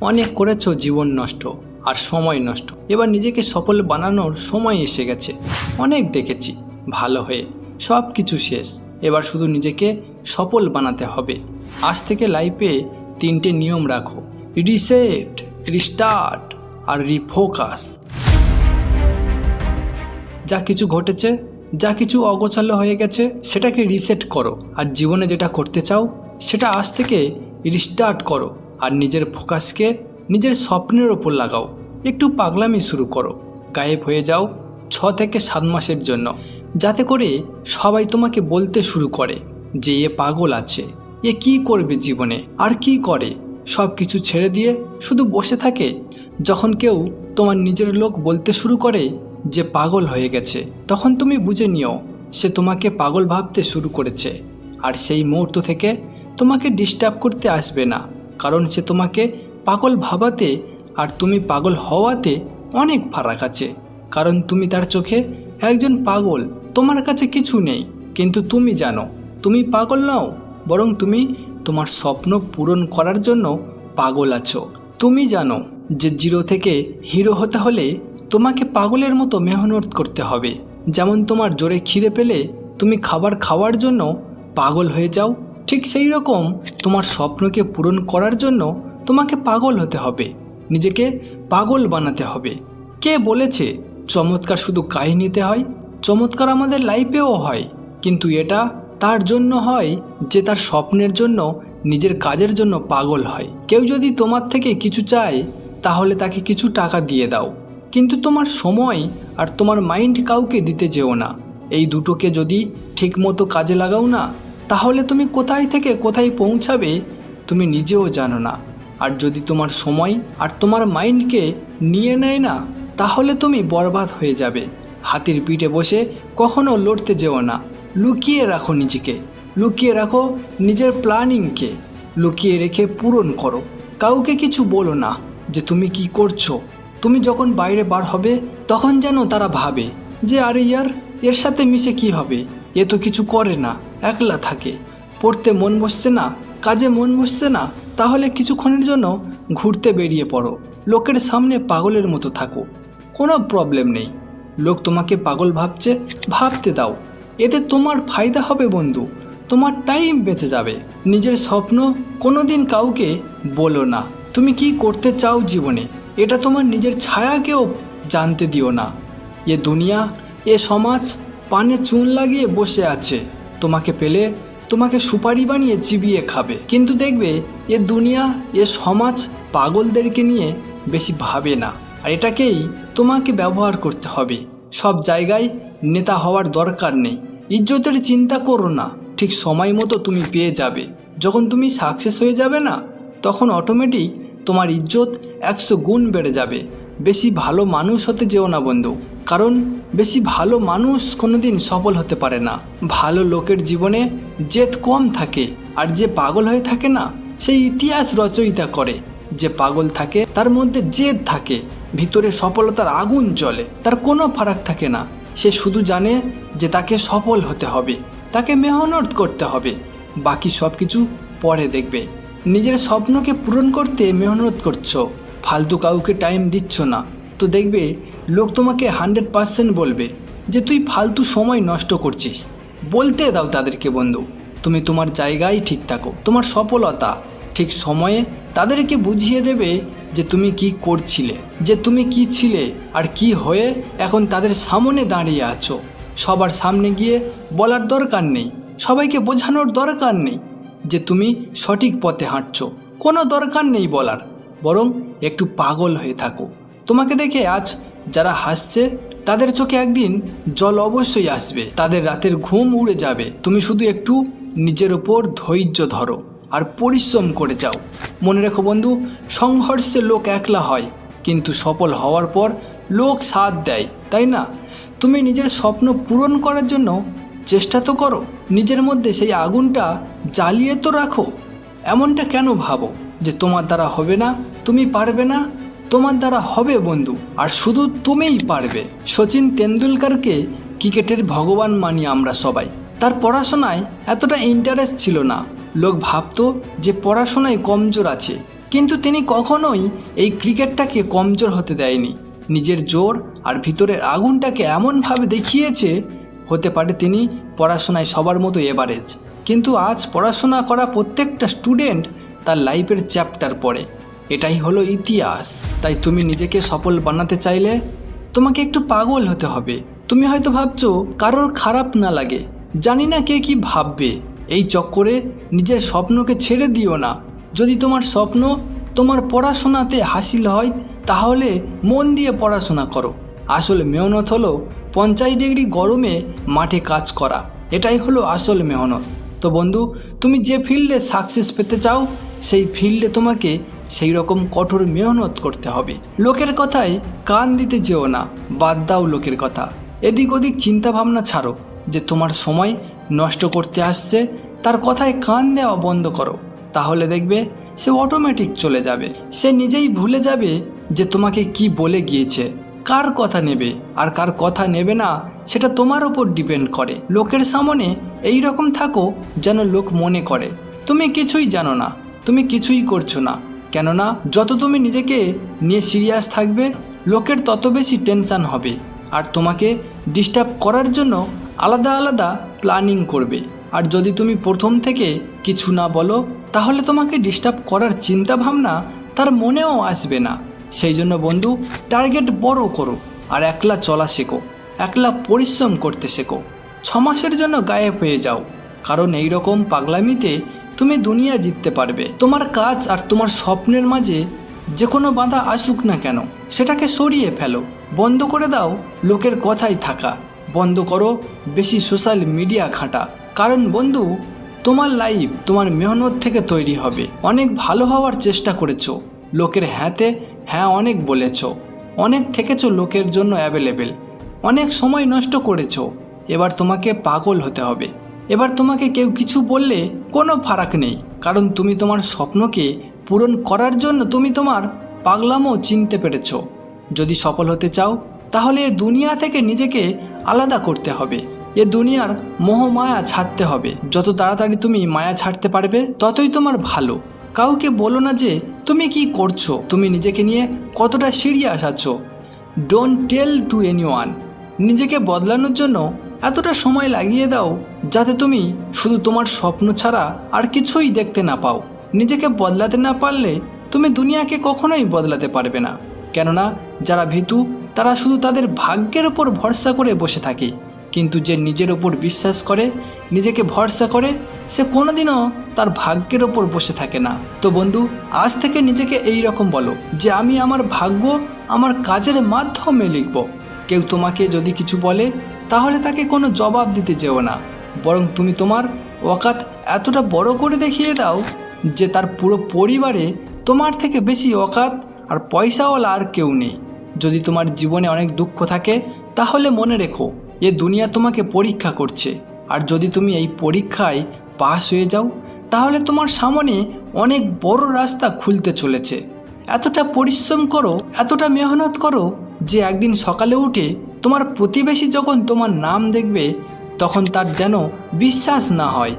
অনেক করেছ, জীবন নষ্ট আর সময় নষ্ট। এবার নিজেকে সফল বানানোর সময় এসে গেছে। অনেক দেখেছি, ভালো হয়ে সব কিছু শেষ। এবার শুধু নিজেকে সফল বানাতে হবে। আজ থেকে লাইফে তিনটে নিয়ম রাখো। রিসেট রিস্টার্ট আর রিফোকাস যা কিছু ঘটেছে, যা কিছু অগোছালো হয়ে গেছে, সেটাকে রিসেট করো। আর জীবনে যেটা করতে চাও, সেটা আজ থেকে রিস্টার্ট করো। আর নিজের ফোকাসকে নিজের স্বপ্নের ওপর লাগাও। একটু পাগলামি শুরু করো। গায়েব হয়ে যাও ছ থেকে সাত মাসের জন্য। যাতে করে সবাই তোমাকে বলতে শুরু করে যে এ পাগল আছে, এ কি করবে জীবনে, আর কি করে। সব কিছু ছেড়ে দিয়ে শুধু বসে থাকে। যখন কেউ তোমার নিজের লোক বলতে শুরু করে যে পাগল হয়ে গেছে, তখন তুমি বুঝে নিও সে তোমাকে পাগল ভাবতে শুরু করেছে। আর সেই মুহূর্ত থেকে তোমাকে ডিস্টার্ব করতে আসবে না। কারণ সে তোমাকে পাগল ভাবাতে আর তুমি পাগল হওয়াতে অনেক ফারাক আছে। কারণ তুমি তার চোখে একজন পাগল, তোমার কাছে কিছু নেই। কিন্তু তুমি জানো, তুমি পাগল নও, বরং তুমি তোমার স্বপ্ন পূরণ করার জন্য পাগল আছো। তুমি জানো যে জিরো থেকে হিরো হতে হলে তোমাকে পাগলের মতো মেহনত করতে হবে। যেমন তোমার জোরে খিদে পেলে তুমি খাবার খাওয়ার জন্য পাগল হয়ে যাও ঠিক সেই রকম তোমার স্বপ্নকে পূরণ করার জন্য তোমাকে পাগল হতে হবে। নিজেকে পাগল বানাতে হবে। কে বলেছে চমৎকার শুধু কাহিনীতে হয়, চমৎকার আমাদের লাইফেও হয়। কিন্তু এটা তার জন্য হয় যে তার স্বপ্নের জন্য, নিজের কাজের জন্য পাগল হয়। কেউ যদি তোমার থেকে কিছু চায়, তাহলে তাকে কিছু টাকা দিয়ে দাও। কিন্তু তোমার সময় আর তোমার মাইন্ড কাউকে দিতে যেও না। এই দুটোকে যদি ঠিকমতো কাজে লাগাও না তাহলে তুমি কোথায় থেকে কোথায় পৌঁছাবে, তুমি নিজেও জানো না। আর যদি তোমার সময় আর তোমার মাইন্ডকে নিয়ে নেয় না, তাহলে তুমি বরবাদ হয়ে যাবে। হাতির পিঠে বসে কখনো লড়তে যেও না। লুকিয়ে রাখো নিজেকে। লুকিয়ে রাখো নিজের প্ল্যানিংকে। লুকিয়ে রেখে পূরণ করো। কাউকে কিছু বলো না যে তুমি কি করছ। তুমি যখন বাইরে বার হবে, তখন যেন তারা ভাবে যে, আরে ইয়ার, এর সাথে মিশে কি হবে? এ তো কিছু করে না। একলা থাকে। পড়তে মন বসছে না, কাজে মন বসছে না, তাহলে কিছুক্ষণের জন্য ঘুরতে বেরিয়ে পড়ো। লোকের সামনে পাগলের মতো থাকো। কোনো প্রবলেম নেই। লোক তোমাকে পাগল ভাবছে, ভাবতে দাও। এতে তোমার ফায়দা হবে বন্ধু। তোমার টাইম বেঁচে যাবে। নিজের স্বপ্ন কোনো দিন কাউকে বলো না। তুমি কি করতে চাও জীবনে? এটা তোমার নিজের ছায়াকেও জানতে দিও না। এ দুনিয়া, এ সমাজ, পানে চুন লাগিয়ে বসে আছে। তোমাকে পেলে তোমাকে সুপারি বানিয়ে চিবিয়ে খাবে। কিন্তু দেখবে, এ দুনিয়া, এ সমাজ পাগলদেরকে নিয়ে বেশি ভাবে না। আর এটাকেই তোমাকে ব্যবহার করতে হবে। সব জায়গায় নেতা হওয়ার দরকার নেই। ইজ্জতের চিন্তা করো না। ঠিক সময় মতো তুমি পেয়ে যাবে। যখন তুমি সাকসেস হয়ে যাবে না, তখন অটোমেটিক তোমার ইজ্জত একশো গুণ বেড়ে যাবে। বেশি ভালো মানুষ হতে যেও না বন্ধু। কারণ বেশি ভালো মানুষ কোনোদিন সফল হতে পারে না। ভালো লোকের জীবনে জেদ কম থাকে, আর যে পাগল হয়ে থাকে না, সেই ইতিহাস রচয়িতা করে। যে পাগল থাকে, তার মধ্যে জেদ থাকে, ভিতরে সফলতার আগুন জ্বলে, তার কোনো ফারাক থাকে না। সে শুধু জানে যে তাকে সফল হতে হবে, তাকে মেহনত করতে হবে, বাকি সব কিছু পরে দেখবে। নিজের স্বপ্নকে পূরণ করতে মেহনত করছ, ফালতু কাউকে টাইম দিচ্ছ না, তো দেখবে লোক তোমাকে হান্ড্রেড পার্সেন্ট বলবে যে তুই ফালতু সময় নষ্ট করছিস। বলতে দাও তাদেরকে বন্ধু, তুমি তোমার জায়গায় ঠিক থাকো, তোমার সফলতা ঠিক সময়ে তাদেরকে বুঝিয়ে দেবে যে তুমি কি করছিলে, যে তুমি কি ছিলে আর কি হয়ে এখন তাদের সামনে দাঁড়িয়ে আছো। সবার সামনে গিয়ে বলার দরকার নেই, সবাইকে বোঝানোর দরকার নেই যে তুমি সঠিক পথে হাঁটছো, কোনো দরকার নেই বলার, বরং একটু পাগল হয়ে থাকো। তোমাকে দেখে আজ যারা হাসছে, তাদের চোখে একদিন জল অবশ্যই আসবে। তাদের রাতের ঘুম উড়ে যাবে। তুমি শুধু একটু নিজের ওপর ধৈর্য ধরো আর পরিশ্রম করে যাও। মনে রেখো বন্ধু, সংঘর্ষে লোক একলা হয়, কিন্তু সফল হওয়ার পর লোক সাথ দেয়, তাই না? তুমি নিজের স্বপ্ন পূরণ করার জন্য চেষ্টা তো করো। নিজের মধ্যে সেই আগুনটা জ্বালিয়ে তো রাখো। এমনটা কেন ভাবো যে তোমার দ্বারা হবে না, তুমি পারবে না? তোমার দ্বারা হবে, বন্ধু। আর শুধু তুমিই পারবে। সচিন তেন্ডুলকারকে ক্রিকেটের ভগবান মানি আমরা সবাই। তার পড়াশোনায় এতটা ইন্টারেস্ট ছিল না। লোক ভাবতো যে পড়াশোনায় কমজোর আছে। কিন্তু তিনি কখনোই এই ক্রিকেটটাকে কমজোর হতে দেয়নি। নিজের জোর আর ভিতরের আগুনটাকে এমনভাবে দেখিয়েছে, হতে পারে তিনি পড়াশোনায় সবার মতো এভারেজ কিন্তু আজ পড়াশোনা করা প্রত্যেকটা স্টুডেন্ট তার লাইফের চ্যাপ্টার পড়ে। এটাই হলো ইতিহাস। তাই তুমি নিজেকে সফল বানাতে চাইলে তোমাকে একটু পাগল হতে হবে। তুমি হয়তো ভাবছ, কারোর খারাপ না লাগে। জানি না কে কি ভাববে। এই চক্করে নিজের স্বপ্নকে ছেড়ে দিও না। যদি তোমার স্বপ্ন তোমার পড়াশোনাতে হাসিল হয়, তাহলে মন দিয়ে পড়াশোনা করো। আসল মেহনত হলো পঞ্চাশ ডিগ্রি গরমে মাঠে কাজ করা। এটাই হলো আসল মেহনত। তো বন্ধু, তুমি যে ফিল্ডে সাকসেস পেতে চাও, সেই ফিল্ডে তোমাকে সেই রকম কঠোর মেহনত করতে হবে। লোকের কথায় কান দিতে যেও না, বাদ দাও লোকের কথা। এদিক ওদিক চিন্তা ভাবনা ছাড়ো, যে তোমার সময় নষ্ট করতে আসছে, তার কথায় কান দেওয়া বন্ধ করো। তাহলে দেখবে সে অটোমেটিক চলে যাবে। সে নিজেই ভুলে যাবে যে তোমাকে কি বলে গিয়েছে, কার কথা নেবে, আর কার কথা নেবে না, সেটা তোমার ওপর ডিপেন্ড করে। লোকের সামনে এই রকম থাকো যেন লোক মনে করে। তুমি কিছুই জানো না, তুমি কিছুই করছ না। কেননা যত তুমি নিজেকে নিয়ে সিরিয়াস থাকবে, লোকের তত বেশি টেনশান হবে। আর তোমাকে ডিস্টার্ব করার জন্য আলাদা আলাদা প্ল্যানিং করবে। আর যদি তুমি প্রথম থেকে কিছু না বলো, তাহলে তোমাকে ডিস্টার্ব করার চিন্তা ভাবনা তার মনেও আসবে না। সেই জন্য বন্ধু টার্গেট বড় করো আর একলা চলা শেখো। একলা পরিশ্রম করতে শেখো। ছ মাসের জন্য গায়েব হয়ে যাও। কারণ এই রকম পাগলামিতে তুমি দুনিয়া জিততে পারবে। তোমার কাজ আর তোমার স্বপ্নের মাঝে যে কোনো বাধা আসুক না কেন, সেটাকে সরিয়ে ফেলো। বন্ধ করে দাও, লোকের কথাই থাকা। বন্ধ করো, বেশি সোশ্যাল মিডিয়া ঘাঁটা। কারণ বন্ধু, তোমার লাইফ তোমার মেহনত থেকে তৈরি হবে। অনেক ভালো হওয়ার চেষ্টা করেছ। লোকের হ্যাঁতে হ্যাঁ অনেক বলেছ। অনেক থেকেছো লোকের জন্য অ্যাভেলেবেল অনেক সময় নষ্ট করেছ। এবার তোমাকে পাগল হতে হবে। এবার তোমাকে কেউ কিছু বললে কোনো ফারাক নেই, কারণ তুমি তোমার স্বপ্নকে পূরণ করার জন্য তুমি তোমার পাগলামও চিনতে পেরেছ। যদি সফল হতে চাও, তাহলে এ দুনিয়া থেকে নিজেকে আলাদা করতে হবে। এ দুনিয়ার মোহমায়া ছাড়তে হবে। যত তাড়াতাড়ি তুমি মায়া ছাড়তে পারবে, ততই তোমার ভালো। কাউকে বলো না যে, তুমি কি করছ? তুমি নিজেকে নিয়ে কতটা সিরিয়াস আছো? Don't tell to any one নিজেকে বদলানোর জন্য এতটা সময় লাগিয়ে দাও যাতে তুমি শুধু তোমার স্বপ্ন ছাড়া আর কিছুই দেখতে না পাও। নিজেকে বদলাতে না পারলে তুমি দুনিয়াকে কখনোই বদলাতে পারবে না। কেননা, যারা ভীতু, তারা শুধু তাদের ভাগ্যের ওপর ভরসা করে বসে থাকে। কিন্তু যে নিজের ওপর বিশ্বাস করে, নিজেকে ভরসা করে, সে কোনোদিনও তার ভাগ্যের ওপর বসে থাকে না। তো বন্ধু, আজ থেকে নিজেকে এই রকম বলো যে আমি আমার ভাগ্য আমার কাজের মাধ্যমে লিখব। কেউ তোমাকে যদি কিছু বলে, তাহলে তাকে কোনো জবাব দিতে যেও না। বরং তুমি তোমার ওকাত এতটা বড় করে দেখিয়ে দাও যে তার পুরো পরিবারে তোমার থেকে বেশি অকাত আর পয়সাওয়ালা আর কেউ নেই। যদি তোমার জীবনে অনেক দুঃখ থাকে, তাহলে মনে রেখো, এ দুনিয়া তোমাকে পরীক্ষা করছে। আর যদি তুমি এই পরীক্ষায় পাশ হয়ে যাও, তাহলে তোমার সামনে অনেক বড় রাস্তা খুলতে চলেছে। এতটা পরিশ্রম করো, এতটা মেহনত করো যে একদিন সকালে উঠে তোমার প্রতিবেশী যখন তোমার নাম দেখবে তখন তার যেন বিশ্বাস না হয়।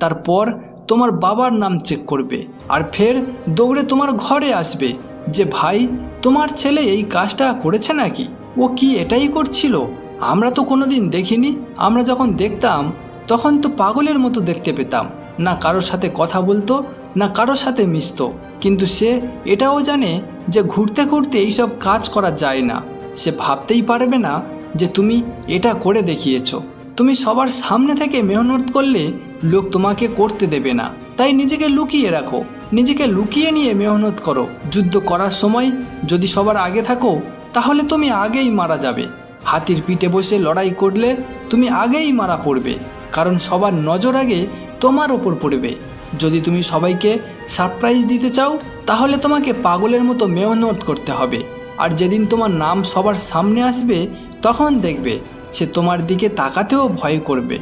তারপর তোমার বাবার নাম চেক করবে আর ফের দৌড়ে তোমার ঘরে আসবে যে, ভাই, তোমার ছেলে এই কাজটা করেছে নাকি? ও কি এটাই করছিল? আমরা তো কোনোদিন দেখিনি। আমরা যখন দেখতাম, তখন তো পাগলের মতো দেখতে পেতাম। না কারোর সাথে কথা বলতো, না কারোর সাথে মিশতো। কিন্তু সে এটাও জানে যে, ঘুরতে ঘুরতে এইসব কাজ করা যায় না। সে ভাবতেই পারবে না যে, তুমি এটা করে দেখিয়েছো। তুমি সবার সামনে থেকে মেহনত করলে লোক তোমাকে করতে দেবে না। তাই নিজেকে লুকিয়ে রাখো। নিজেকে লুকিয়ে নিয়ে মেহনত করো। যুদ্ধ করার সময় যদি সবার আগে থাকো, তাহলে তুমি আগেই মারা যাবে। হাতির পিঠে বসে লড়াই করলে তুমি আগেই মারা পড়বে। কারণ সবার নজর আগে তোমার ওপর পড়বে। যদি তুমি সবাইকে সারপ্রাইজ দিতে চাও, তাহলে তোমাকে পাগলের মতো মেহনত করতে হবে। আর যেদিন তোমার নাম সবার সামনে আসবে, তখন দেখবে সে তোমার দিকে তাকাতেও ভয় করবে,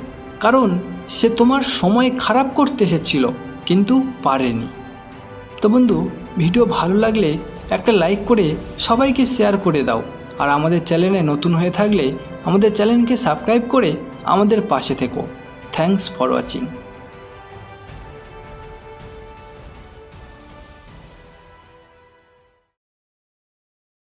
কারণ সে তোমার সময় খারাপ করতে এসেছিল, কিন্তু পারেনি। তো বন্ধু, ভিডিও ভালো লাগলে একটা লাইক করে সবাইকে শেয়ার করে দাও, আর আমাদের চ্যানেলে নতুন হয়ে থাকলে আমাদের চ্যানেলকে সাবস্ক্রাইব করে আমাদের পাশে থেকো। Thanks for watching